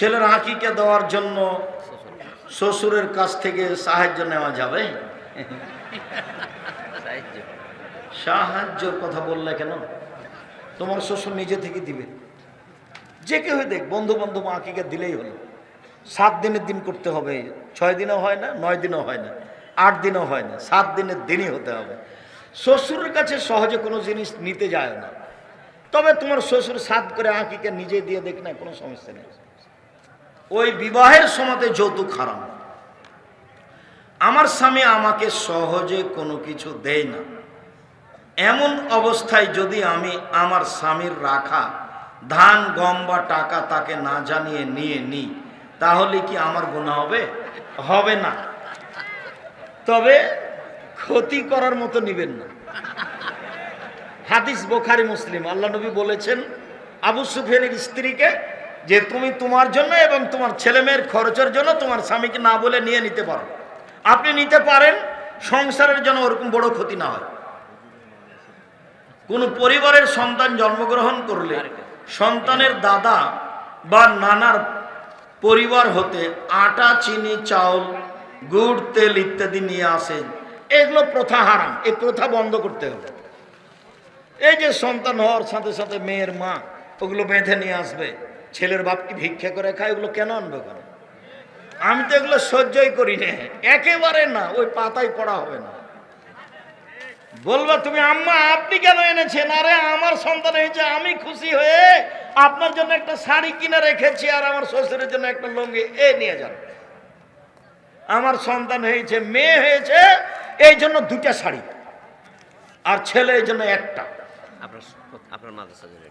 ছেলের হাঁকিকে দেওয়ার জন্য শ্বশুরের কাছ থেকে সাহায্য নেওয়া যাবে? সাহায্য। সাহায্যর কথা বললে কেন? তোমার শ্বশুর নিজে থেকে দিবে। যে কেউ দেখ বন্ধু বান্ধব আঁকিকে দিলেই হলো। সাত দিনের দিন করতে হবে। ছয় দিনও হয় না নয় দিনও হয় না আট দিনও হয় না সাত দিনের দিনই হতে হবে। শ্বশুরের কাছে সহজে কোনো জিনিস নিতে যায় না। তবে তোমার শ্বশুর সাত করে আঁকিকে নিজে দিয়ে দেখ না কোনো সমস্যা নেই। ওই বিবাহের সময়তে যৌতুক হারাম। আমার স্বামী আমাকে সহজে কোনো কিছু দেয় না। এমন অবস্থায় যদি আমি আমার স্বামীর রাখা, ধান, গম বা টাকা তাকে না জানিয়ে নিয়ে নিই, তাহলে কি আমার গুণা হবে? হবে না। তবে ক্ষতি করার মতো নিবেন না। হাদিস বোখারি মুসলিম। আল্লাহ নবী বলেছেন, আবু সুফিয়ানের স্ত্রীকে যে তুমি তোমার জন্য এবং তোমার ছেলে মেয়ের খরচের জন্য তোমার স্বামীকে না বলে নিয়ে নিতে পারো। আপনি নিতে পারেন, সংসারের জন্য ওরকম বড় ক্ষতি না হয়। কোন পরিবারের সন্তান জন্মগ্রহণ করলে সন্তানের দাদা বা নানার পরিবার হতে আটা, চিনি, চাউল, গুড়, তেল ইত্যাদি নিয়ে আসেন এগুলো প্রথা হারাম এই প্রথা বন্ধ করতে হবে। এই যে সন্তান হওয়ার সাথে সাথে মেয়ের মা, ওগুলো বেঁধে নিয়ে আসবে। ছেলের বাপকে ভিক্ষা করে খায়, ওগুলো কেন আনবে কেন আমি তো এগুলো সহ্যই করি না। একেবারে না, ওই পাতায় পড়া হবে না। বলবা তুমি, আম্মা, আপনি কেন এনেছেন? আরে, আমার সন্তান হয়েছে, আমি খুশি হয়ে আপনার জন্য একটা শাড়ি কিনে রেখেছি, আর আমার শ্বশুরের জন্য একটা লুঙ্গি। এ, নিয়ে যান। আমার সন্তান হয়েছে, মেয়ে হয়েছে, এই জন্য দুটা শাড়ি। আর ছেলে এই জন্য একটা। আপনার আপনার মাদ্রাসা জন্য এটা আল্লাহুম্মা সাল্লি-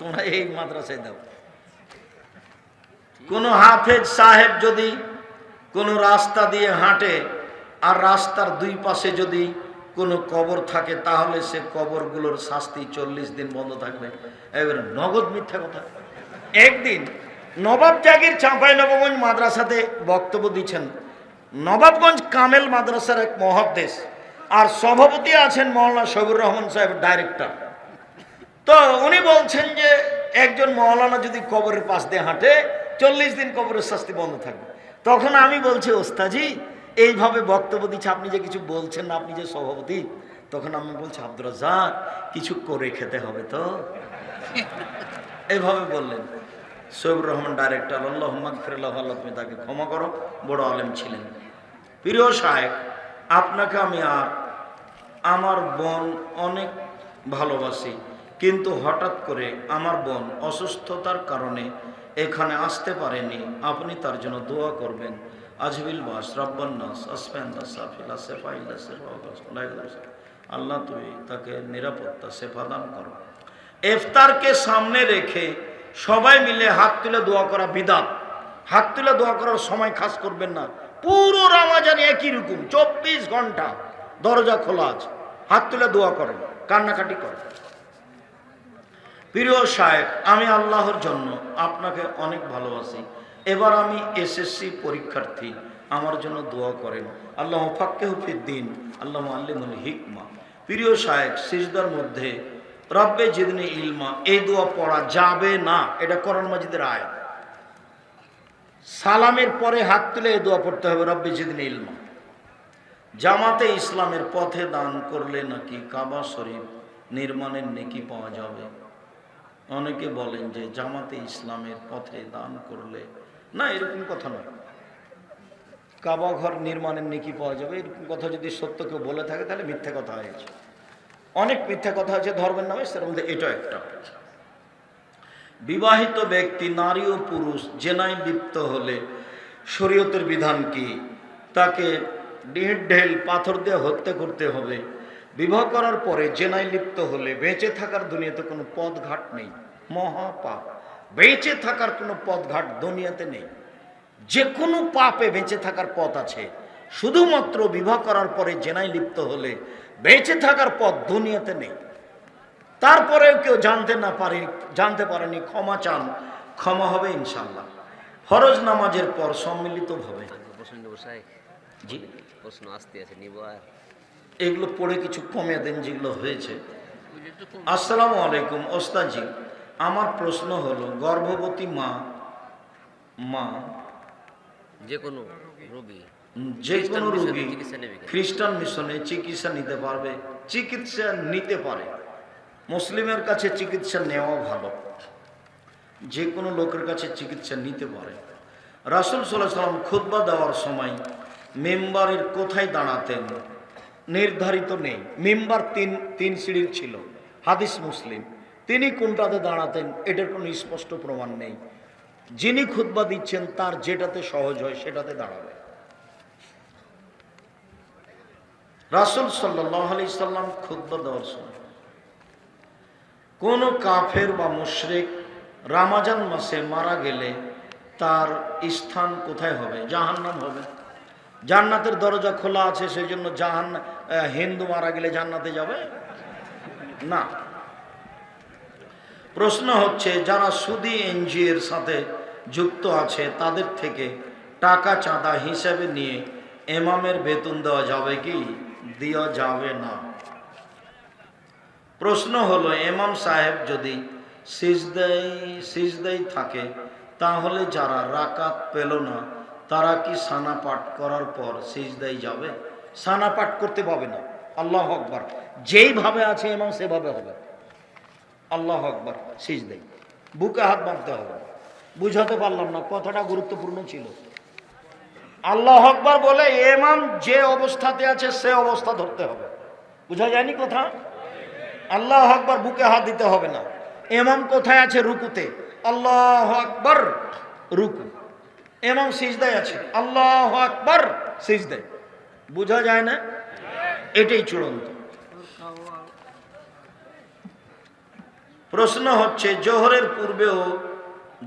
তোমরা এই মাদ্রাসায় দাও। কোন হাফেজ সাহেব যদি কোনো রাস্তা দিয়ে হাঁটে আর রাস্তার দুই পাশে যদি কোনো কবর থাকে, তাহলে সে কবরগুলোর শাস্তি চল্লিশ দিন বন্ধ থাকবে। এবার নগদ মিথ্যা কথা। একদিন নবাব জাগির চাঁপাই নবগঞ্জ মাদ্রাসাতে বক্তব্য দিচ্ছেন, নবাবগঞ্জ কামেল মাদ্রাসার এক মহাদেশ, আর সভাপতি আছেন মৌলানা সবুর রহমান সাহেব, ডাইরেক্টর। তো উনি বলছেন যে একজন মৌলানা যদি কবরের পাশ দিয়ে হাঁটে, চল্লিশ দিন কবরের শাস্তি বন্ধ থাকবে। তখন আমি বলছি ওস্তাজি এইভাবে বক্তব্য দিচ্ছে, আপনি যে কিছু বলছেন না, আপনি যে সভাপতি, তখন আমি বলছি, আব্দুর কিছু করে খেতে হবে তো? এভাবে বললেন। সৈবুর রহমান ডাইরেক্টর আল্লাহ ফিরল্লাহ আল্লাহ, তুমি তাকে ক্ষমা করো, বড় আলেম ছিলেন। প্রিয় সাহেব আপনাকে আমি আর আমার বোন অনেক ভালোবাসি। কিন্তু হঠাৎ করে আমার বোন অসুস্থতার কারণে এখানে আসতে পারেনি। আপনি তার জন্য দোয়া করবেন। আজবিল বাস রব্বান্নাস আসফেন্দা সাফিলা, সেফাইলা সেফা আল্লাহ তুই তাকে নিরাপত্তা, সেফা দান করো। ইফতারকে সামনে রেখে সবাই মিলে হাত তুলে দোয়া করা বিদাত। হাত তুলে দোয়া করার সময় খাস করবেন না। পুরো রামাজানি একই রকম, চব্বিশ ঘণ্টা দরজা খোলা আছে। হাত তুলে দোয়া করেন কান্নাকাটি করেন প্রিয় সাহেব, আমি আল্লাহর জন্য আপনাকে অনেক ভালোবাসি। এবার আমি এসএসসি পরীক্ষার্থী, আমার জন্য দোয়া করেন। আল্লাহ ফাক্কে দিন আল্লাহ আল্লিমুল হিকমা। প্রিয় সাহেব, সিজদার মধ্যে, রব্বে জিদনে ইলমা, এই দোয়া পড়া যাবে না, এটা করণ মাজিদের আয় সালামের পরে হাত তুলে এই দোয়া পড়তে হবে, রব্বে জিদনে ইলমা। জামাতে ইসলামের পথে দান করলে নাকি কাবা শরীফ নির্মাণের নেকি পাওয়া যাবে? অনেকে বলেন যে জামাতে ইসলামের পথে দান করলে না, এরকম কথা নয়। কাবা ঘর নির্মাণের নেকি পাওয়া যাবে, এরকম কথা যদি সত্য কেউ বলে থাকে, তাহলে মিথ্যা কথা হয়েছে। অনেক মিথ্যা কথা আছে, ধর্মের নামে সের মধ্যে এটা একটা বিবাহিত ব্যক্তি, নারী ও পুরুষ, জেনায় লিপ্ত হলে শরীয়তের বিধান কি? তাকে ডিট ঢেল পাথর দিয়ে হত্যা করতে হবে। বিবাহ করার পরে জেনায় লিপ্ত হলে বেঁচে থাকার দুনিয়াতে কোনো পথ ঘাট নেই। মহাপাপ। বেঁচে থাকার কোনো পথ ঘাট দুনিয়াতে নেই। যে কোনো পাপে বেঁচে থাকার পথ আছে। শুধুমাত্র বিবাহ করার পরে জেনায় লিপ্ত হলে বেঁচে থাকার পথ দুনিয়াতে নেই। তারপরেও কেউ জানতে না পারে জানতে পারেনি ক্ষমা চান। ক্ষমা হবে ইনশাল্লাহ ফরজ নামাজের পর সম্মিলিতভাবে। প্রশ্ন আসতে আছে নিব আর এগুলো পড়ে কিছু কমে দেন যেগুলো হয়েছে। আসসালামু আলাইকুম ওস্তাজি আমার প্রশ্ন হলো গর্ভবতী মা মা যে কোনো রোগী যে কোনো? রোগী খ্রিস্টান মিশনে চিকিৎসা নিতে পারবে চিকিৎসা নিতে পারে। মুসলিমের কাছে চিকিৎসা নেওয়া ভালো। যে কোনো লোকের কাছে চিকিৎসা নিতে পারে। রাসুল সাল্লাহ সাল্লাম খুতবা দেওয়ার সময় মেম্বারের কোথায় দাঁড়াতেন? নির্ধারিত নেই। মেম্বার তিন তিন সিঁড়ির ছিল। হাদিস মুসলিম। তিনি কোনটাতে দাঁড়াতেন, এটার কোনো স্পষ্ট প্রমাণ নেই। যিনি খুতবা দিচ্ছেন, তার যেটাতে সহজ হয়, সেটাতে দাঁড়াবে। রাসুল সাল্লাম খুদ্া দেওয়ার সময় কোন কাফের বা মুশরিক রামাজান মাসে মারা গেলে তার স্থান কোথায় হবে? জাহান্নাম হবে। জান্নাতের দরজা খোলা আছে সেই জন্য জাহান হিন্দু মারা গেলে জান্নাতে যাবে? না। প্রশ্ন হচ্ছে, যারা সুদি এনজিওর সাথে যুক্ত আছে, তাদের থেকে টাকা চাঁদা হিসেবে নিয়ে এমামের বেতন দেওয়া যাবে কি? দেওয়া যাবে না। প্রশ্ন হলো, এমাম সাহেব যদি সিজদাই সিজদাই থাকে, তাহলে যারা রাকাত পেল না তারা কি সানা পাঠ করার পর সিজদাই যাবে? সানা পাঠ করতে পাবে না। আল্লাহ আকবার। যেইভাবে আছে এমাম সেভাবে হবে। আল্লাহ আকবার সিজদাই বুকে হাত বাঁধতে হবে। বুঝাতে পারলাম না, কথাটা গুরুত্বপূর্ণ ছিল। আল্লাহ আকবার বলে, এমাম যে অবস্থাতে আছে, সে অবস্থা ধরতে হবে। বুঝা যায়নি কথা? আল্লাহ আকবার বুকে হাত দিতে হবে না। এমাম কোথায় আছে? রুকুতে। আল্লাহ আকবার, রুকু। এমাম সিজদায় আছে। আল্লাহ আকবার, সিজদায়। বোঝা যায় না? এটাই চূড়ান্ত। প্রশ্ন হচ্ছে, জোহরের পূর্বেও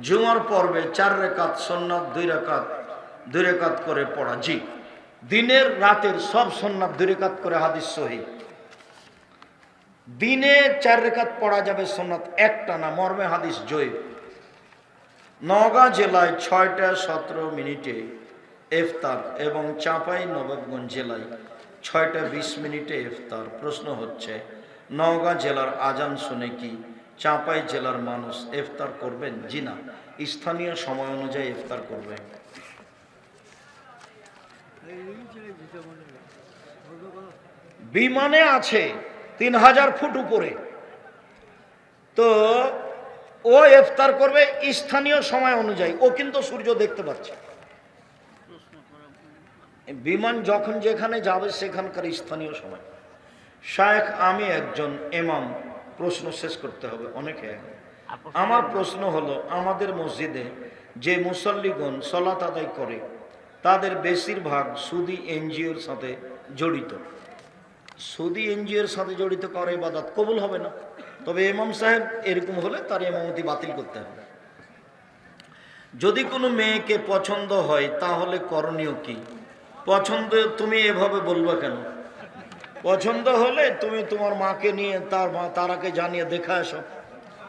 জুমার পর্বে চার রেখাত সন্ন্যাত দুই রেখাত দুই রেখাত করে পড়া। জি, দিনের রাতের সব সন্ন্যাত দুই রেখাত করে হাদিস সহি। দিনে চার রেখাত পড়া যাবে সন্ন্যাত একটা না, মর্মে হাদিস জয় নওগাঁ জেলায় ছয়টা সতেরো মিনিটে ইফতার এবং চাঁপাই নবাবগঞ্জ জেলায় ছয়টা বিশ মিনিটে ইফতার। প্রশ্ন হচ্ছে, নওগাঁ জেলার আজান শুনে কি চাঁপাই জেলার মানুষ ইফতার করবেন? জি না, স্থানীয় সময় অনুযায়ী ইফতার করবে। বিমানে আছে তিন হাজার ফুট উপরে। তো ও ইফতার করবে স্থানীয় সময় অনুযায়ী। ও কিন্তু সূর্য দেখতে পাচ্ছে। বিমান যখন যেখানে যাবে, সেখানকার স্থানীয় সময়। শায়েখ, আমি একজন এমাম প্রশ্ন শেষ করতে হবে অনেকে। আমার প্রশ্ন হলো, আমাদের মসজিদে যে মুসল্লিগণ সলাত আদায় করে, তাদের বেশিরভাগ সুদি এনজিওর সাথে জড়িত। সুদি এনজিওর সাথে জড়িত করে ইবাদত কবুল হবে না। তবে ইমাম সাহেব এরকম হলে তার এমামতি বাতিল করতে হবে। যদি কোনো মেয়েকে পছন্দ হয় তাহলে করণীয় কি? পছন্দ তুমি এভাবে বলবে কেন? পছন্দ হলে তুমি তোমার মাকে নিয়ে তার মা তারাকে জানিয়ে দেখা এসো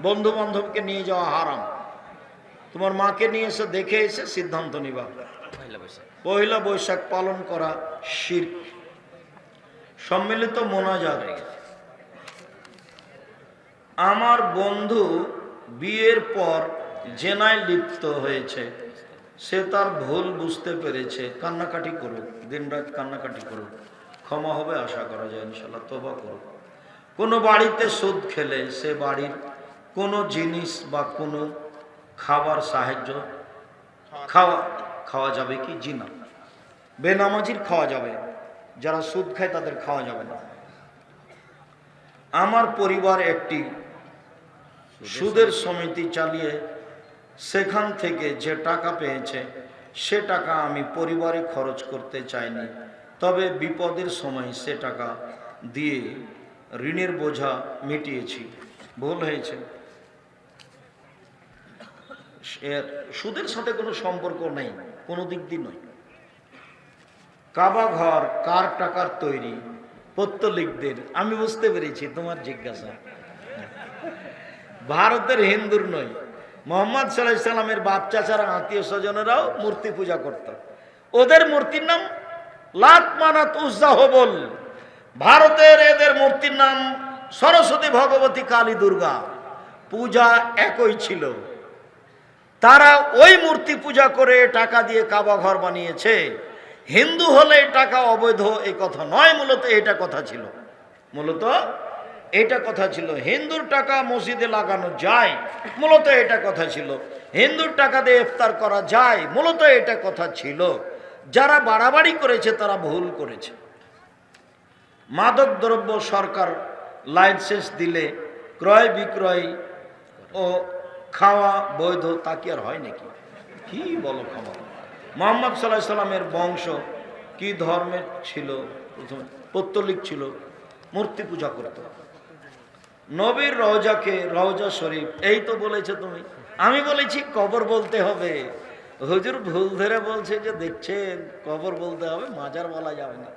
বন্ধু বান্ধবকে নিয়ে যাওয়া হারাম। তোমার মাকে নিয়ে এসে দেখে এসে সিদ্ধান্ত নিবা। পয়লা বৈশাখ। বৈশাখ পালন করা শির সম্মিলিত মোনাজাত। আমার বন্ধু বিয়ের পর জেনায় লিপ্ত হয়েছে। সে তার ভুল বুঝতে পেরেছে। কান্নাকাটি করুক, দিনরাত কান্নাকাটি করুক। ক্ষমা হবে আশা করা যায় ইনশাল্লাহ তোবা করুক। কোনো বাড়িতে সুদ খেলে সে বাড়ির কোনো জিনিস বা কোনো খাবার সাহায্য খাওয়া খাওয়া যাবে কি? জি না বেনামাজির খাওয়া যাবে। যারা সুদ খায় তাদের খাওয়া যাবে না। আমার পরিবার একটি সুদের সমিতি চালিয়ে সেখান থেকে যে টাকা পেয়েছে, সে টাকা আমি পরিবারে খরচ করতে চাইনি। তবে বিপদের সময় সে টাকা দিয়ে ঋণের বোঝা মিটিয়েছি। ভুল হয়েছে। সুদের সাথে কোনো সম্পর্ক নেই, কোনো দিক দিয়ে নয়। কাবা ঘর কার টাকার তৈরি, পত্তলিকদের, আমি বুঝতে পেরেছি তোমার জিজ্ঞাসা। ভারতের হিন্দুর নয় মোহাম্মদ সাল্লাহ সাল্লামের বাচ্চা ছাড়া আত্মীয় স্বজনেরাও মূর্তি পূজা করত। ওদের মূর্তির নাম লাত মানাত উজ্জা হবল। ভারতের এদের মূর্তির নাম সরস্বতী ভগবতী কালী দুর্গা। পূজা একই ছিল। তারা ওই মূর্তি পূজা করে টাকা দিয়ে কাবা ঘর বানিয়েছে। হিন্দু হলে টাকা অবৈধ এই কথা নয়, মূলত এটা কথা ছিল। মূলত এটা কথা ছিল, হিন্দুর টাকা মসজিদে লাগানো যায়, মূলত এটা কথা ছিল। হিন্দুর টাকা দিয়ে ইফতার করা যায়, মূলত এটা কথা ছিল। যারা বাড়াবাড়ি করেছে, তারা ভুল করেছে। মাদক দ্রব্য সরকার লাইসেন্স দিলে ক্রয় বিক্রয় ও খাওয়া বৈধ, তা কি আর হয় নাকি? কি বলো খাওয়া মোহাম্মদ সাল্লাহ সাল্লামের বংশ কি ধর্মের ছিল? প্রথমে পত্তলিক ছিল, মূর্তি পূজা করত। নবীর রওজাকে রওজা শরীফ, এই তো বলেছে তুমি। আমি বলেছি, কবর বলতে হবে। হুজুর ভুল ধরে বলছে যে, দেখছেন, কবর বলতে হবে, মাজার বলা যাবে না।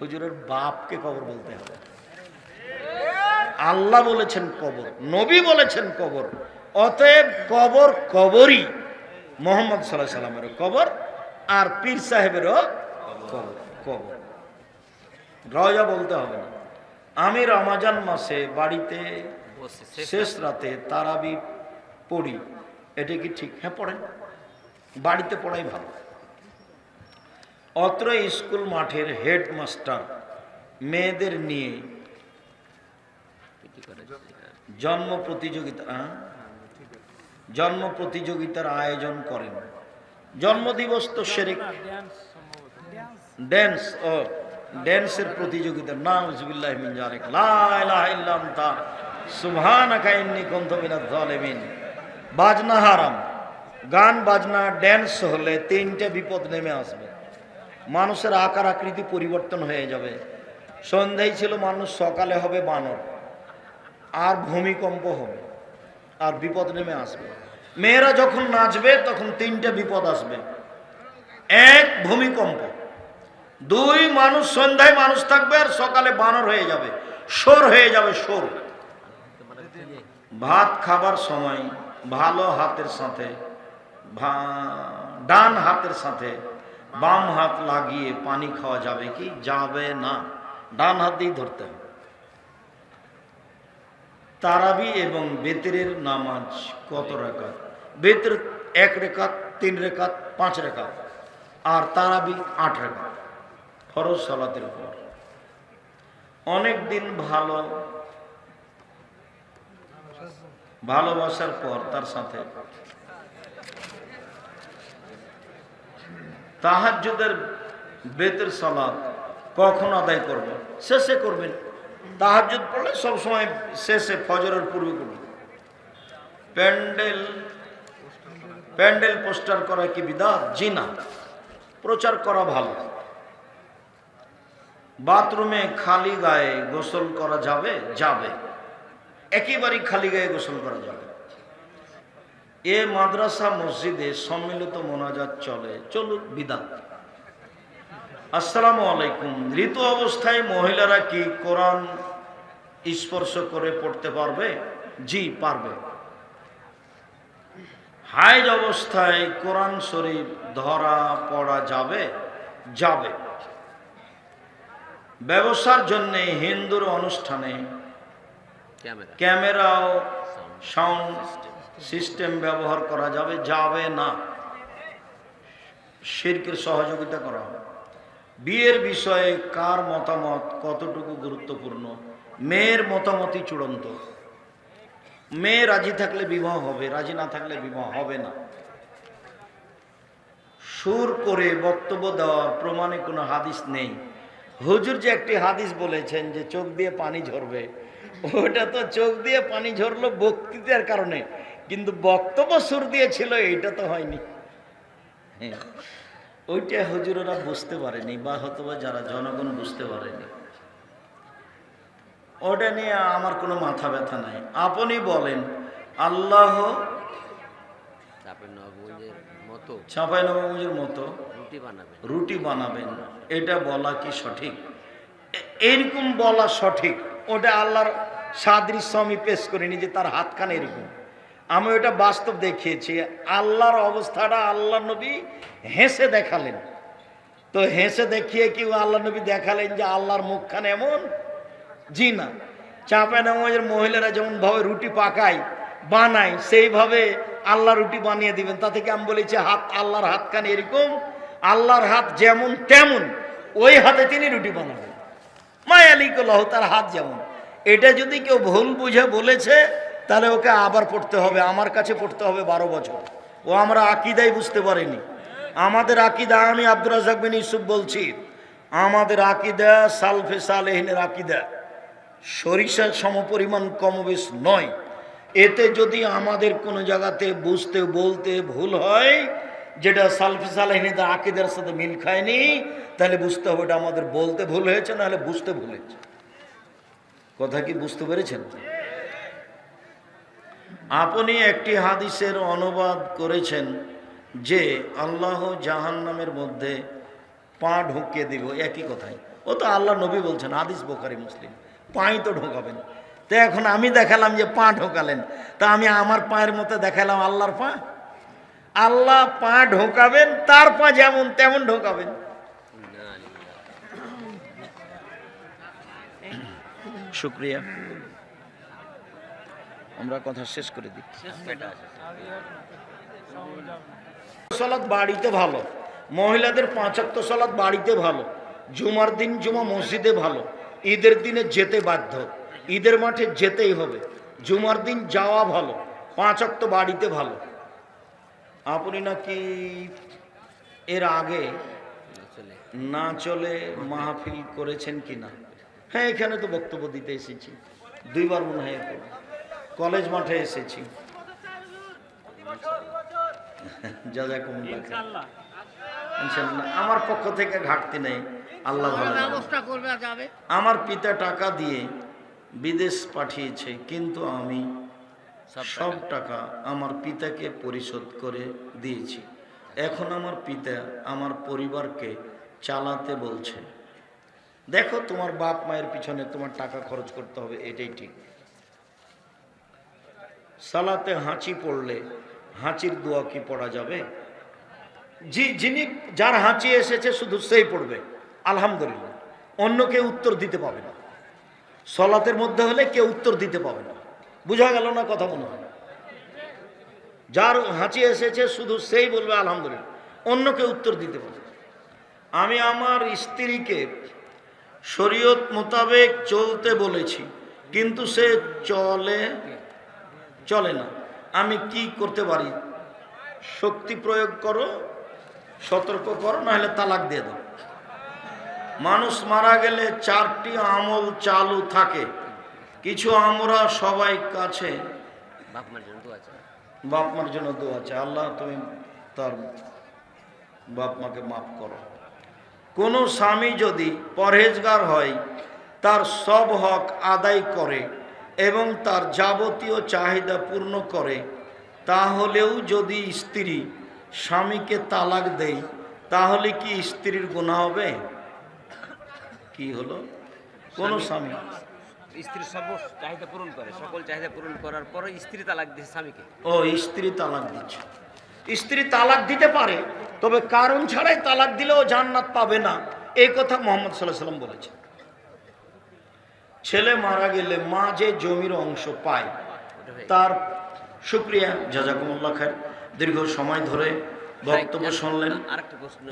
হুজুরের বাপকে কবর বলতে হবে। আল্লাহ বলেছেন কবর, নবী বলেছেন কবর। অতএব কবর কবরই। মোহাম্মদ সাল্লাহ সাল্লামেরও কবর, আর পীর সাহেবেরও কবর। কবর। রজা বলতে হবে না। আমি রমাজান মাসে বাড়িতে শেষ শেষ রাতে তারাবি পড়ি। এটা কি ঠিক? হ্যাঁ পড়েন। বাড়িতে পড়াই ভালো। অত্র স্কুল মাঠের হেডমাস্টার মেয়েদের নিয়ে জন্ম প্রতিযোগিতা? জন্ম প্রতিযোগিতার আয়োজন করেন। জন্মদিবস তো সেরে ড্যান্স ও। ড্যান্সের প্রতিযোগিতা নাম জুবিল্লাহ মিন জালিক লা ইলাহা ইল্লা আনতা সুবহানাকা ইন্নী কুনতু মিনাজ জালিমিন বাজনা হারাম। গান, বাজনা, ড্যান্স হলে তিনটে বিপদ নেমে আসবে। মানুষের আকার আকৃতি পরিবর্তন হয়ে যাবে। সন্ধ্যায় ছিল মানুষ, সকালে হবে বানর। আর ভূমিকম্প হবে। আর বিপদ নেমে আসবে। মেয়েরা যখন নাচবে, তখন তিনটে বিপদ আসবে। এক, ভূমিকম্প। দুই মানুষ, সন্ধ্যায় মানুষ থাকবে আর সকালে বানর হয়ে যাবে। সোর হয়ে যাবে সোর ভাত খাবার সময়, ভালো হাতের সাথে ডান হাতের সাথে বাম হাত লাগিয়ে পানি খাওয়া যাবে কি? যাবে না। ডান হাত দিয়েই ধরতে হবে। তারাবি এবং বেতেরের নামাজ কত রেখাত? বেতের এক রেখাত, তিন রেখাত, পাঁচ রেখাত। আর তারাবি আট রেখাত। ফরজ সালাতের উপর। অনেক দিন ভালো, ভালোবাসার পর তার সাথে। তাহাজ্জুদের বেতের সালাদ কখন আদায় করবেন শেষে করবেন। তাহাজ্জুদ পড়লে সবসময় শেষে ফজরের পূর্বে করবেন। প্যান্ডেল প্যান্ডেল পোস্টার করা কি বিদা জি না। প্রচার করা ভালো। বাথরুমে খালি গায়ে গোসল করা যাবে? যাবে। একেবারেই খালি গায়ে গোসল করা যাবে। এ মাদ্রাসা, মসজিদে সম্মিলিত মোনাজাত চলে। চলুক, বিদাত। আসসালামু আলাইকুম। ঋতু অবস্থায় মহিলারা কি কোরআন স্পর্শ করে পড়তে পারবে? জি, পারবে। হাইজ অবস্থায় কোরআন শরীফ ধরা পড়া যাবে? যাবে। ব্যবসার জন্য হিন্দুর অনুষ্ঠানে ক্যামেরা। ও সাউন্ড সিস্টেম ব্যবহার করা যাবে যাবে না। শিরকের সহযোগিতা করা হবে। বিয়ের বিষয়ে কার মতামত কতটুকু গুরুত্বপূর্ণ? মেয়ের মতামতই চূড়ান্ত। মেয়ে রাজি থাকলে বিবাহ হবে রাজি না থাকলে বিবাহ হবে না। সুর করে বক্তব্য দেওয়ার প্রমাণে কোনো হাদিস নেই। হুজুর যে একটি হাদিস বলেছেন যে চোখ দিয়ে পানি ঝরবে ওটা তো চোখ দিয়ে পানি ঝরলো বক্তৃতার কারণে কিন্তু বক্তব্য সুর দিয়েছিল এইটা তো হয়নি। হ্যাঁ ওইটা হুজুরেরা বুঝতে পারেনি বা হয়তো বা যারা জনগণ বুঝতে পারেনি। ওটা নিয়ে আমার কোনো মাথা ব্যথা নাই। আপনি বলেন আল্লাহ ছাপাই নবমুজের মতো রুটি বানাবেন। রুটি বানাবেন। এটা বলা কি সঠিক? এরকম বলা সঠিক। ওটা আল্লাহর সাদৃশ্য আমি পেশ করিনি যে তার হাতখানে এরকম। আমি ওটা বাস্তব দেখিয়েছি। আল্লাহর অবস্থাটা আল্লাহ নবী হেসে দেখালেন। তো হেসে দেখিয়ে কি আল্লাহ নবী দেখালেন যে আল্লাহর মুখখানে এমন? জি না। চাপে নামাজের মহিলারা যেমন ভাবে রুটি পাকায়, বানায়, সেইভাবে আল্লাহ রুটি বানিয়ে দিবেন। তা থেকে আমি বলেছি হাত, আল্লাহর হাতখানি এরকম? আল্লাহর হাত যেমন তেমন। ওই হাতে তিনি রুটি বানাবেন। মায়ালিকুল্লাহ, তার হাত যেমন। এটা যদি কেউ ভুল বুঝে বলেছে, তাহলে ওকে আবার পড়তে হবে। আমার কাছে পড়তে হবে বারো বছর। ও আমরা আকিদাই বুঝতে পারিনি। আমাদের আকিদা আমি আব্দুর রাজাক বিন ইউসুফ বলছি। আমাদের আকিদা সালফে সালেহিনের আকিদা। সরিষার সমপরিমাণ কমবেশ নয়। এতে যদি আমাদের কোনো জায়গাতে বুঝতে, বলতে ভুল হয় যেটা সালফি সালেহিনীদের আকিদের সাথে মিল খায়নি, তাহলে বুঝতে হবে এটা আমাদের বলতে ভুল হয়েছে, নাহলে বুঝতে ভুল হয়েছে। কথা কি বুঝতে পেরেছেন? আপনি একটি হাদিসের অনুবাদ করেছেন যে আল্লাহ জাহান্নামের মধ্যে পা ঢুকিয়ে দিব, একই কথাই। ও তো আল্লাহ নবী বলছেন, হাদিস বোখারি, মুসলিম। পাই তো ঢোকাবেন। তো এখন আমি দেখালাম যে পা ঢোকালেন। তা আমি আমার পায়ের মতো দেখালাম আল্লাহর পা? আল্লাহ পা ঢোকাবেন, তার পা যেমন তেমন ঢোকাবেন। শুক্রিয়া। আমরা কথা শেষ করে দিই। সলাৎ বাড়িতে ভালো। মহিলাদের পাঁচাত্ত সলাৎ বাড়িতে ভালো। জুমার দিন জুমা মসজিদে ভালো। ঈদের দিনে যেতে বাধ্য। ঈদের মাঠে যেতেই হবে। জুমার দিন যাওয়া ভালো। পাঁচাত্ত বাড়িতে ভালো। আপনি নাকি এর আগে না চলে মাহফিল করেছেন কি না হ্যাঁ এখানে তো বক্তব্য দিতে এসেছি। দুইবার মনে হয়। কলেজ মাঠে এসেছি। জাজাকুমুল্লাহ খাইর। ইনশাআল্লাহ। আমার পক্ষ থেকে ঘাটতি নেই। আল্লাহ ব্যবস্থা করবে যাবে। আমার পিতা টাকা দিয়ে বিদেশ পাঠিয়েছে কিন্তু আমি সব টাকা আমার পিতাকে পরিশোধ করে দিয়েছি। এখন আমার পিতা আমার পরিবারকে চালাতে বলছে। দেখো তোমার বাপ মায়ের পিছনে তোমার টাকা খরচ করতে হবে এটাই ঠিক। সালাতে হাঁচি পড়লে হাঁচির দোয়া কি পড়া যাবে? জি যিনি যার হাঁচি এসেছে শুধু সেই পড়বে। আলহামদুলিল্লাহ। অন্য কেউ উত্তর দিতে পাবে না। সলাতের মধ্যে হলে কেউ উত্তর দিতে পাবে না। বুঝা গেল না কথা মনে হয় যার হাঁচি এসেছে, শুধু সেই বলবে, আলহামদুলিল্লাহ। অন্যকে উত্তর দিতে পারবে আমি আমার স্ত্রীকে শরীয়ত মোতাবেক চলতে বলেছি, কিন্তু সে চলে চলে না। আমি কি করতে পারি? শক্তি প্রয়োগ করো, সতর্ক করো, নাহলে তালাক দিয়ে দাও। মানুষ মারা গেলে চারটি আমল চালু থাকে। কিছু আমরা সবাই কাছে বাপ মার জন্য দোয়া আছে আল্লাহ তুমি তার বাপ মাকে মাফ করো। কোনো স্বামী যদি পরহেজগার হয় তার সব হক আদায় করে এবং তার যাবতীয় চাহিদা পূর্ণ করে তাহলেও যদি স্ত্রী স্বামীকে তালাক দেয় তাহলে কি স্ত্রীর গুণা হবে? কি হলো? কোনো স্বামী স্ত্রীর সব চাহিদা পূরণ করে সকল চাহিদা পূরণ করার পরে স্ত্রী তালাক দিচ্ছে স্বামীকে। ও স্ত্রী তালাক দিচ্ছে। স্ত্রী তালাক দিতে পারে তবে কারণ ছাড়াই তালাক দিলেও জান্নাত পাবে না। এই কথা মোহাম্মদ সাল্লাহ সাল্লাম বলেছেন ছেলে মারা গেলে মা যে জমির অংশ পায় তার শুক্রিয়া জাজাকুমুল্লাহ খায় দীর্ঘ সময় ধরে বক্তব্য শুনলেন।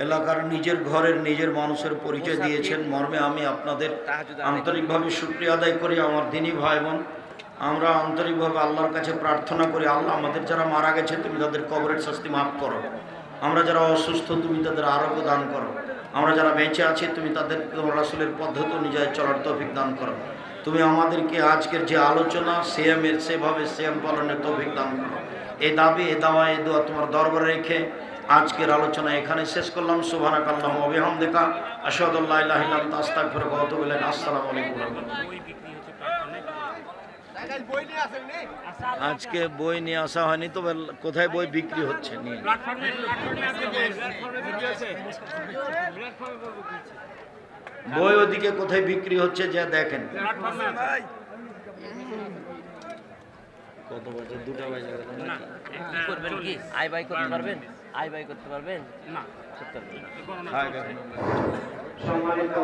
এলাকার নিজের ঘরের নিজের মানুষের পরিচয় দিয়েছেন। মর্মে আমি আপনাদের আন্তরিকভাবে শুক্রিয়া আদায় করি আমার দিনী ভাই বোন। আমরা আন্তরিকভাবে আল্লাহর কাছে প্রার্থনা করি আল্লাহ আমাদের যারা মারা গেছে তুমি তাদের কবরের শাস্তি মাফ করো। আমরা যারা অসুস্থ তুমি তাদের আরোগ্য দান করো। আমরা যারা বেঁচে আছি তুমি তাদের রাসুলের পদ্ধতি অনুযায়ী চলার তৌফিক দান করো। তুমি আমাদেরকে আজকের যে আলোচনা সেমের সেভাবে সেম পালনের তৌফিক দান করো। এই দাবি, এ দাওয়া, এ দোয়া তোমার দরবারে রেখে আজকের আলোচনা এখানে শেষ করলাম। আশহাদু আল্লা ইলাহা ইল্লা আনতা আস্তাগফিরুকা ওয়া আতুবু ইলাইক। আসসালামু আলাইকুম আজকে বই নিয়ে আসা হয়নি, তবে কোথায় বই বিক্রি হচ্ছে? বই ওদিকে কোথায় বিক্রি হচ্ছে, যা দেখেন। কত বাজে দুটো বাজে গেল না কি করবেন কি? আয় বাই করতে পারবেন? আয় বাই করতে পারবেন? না। করতে পারবেন কখন? সম্মানিত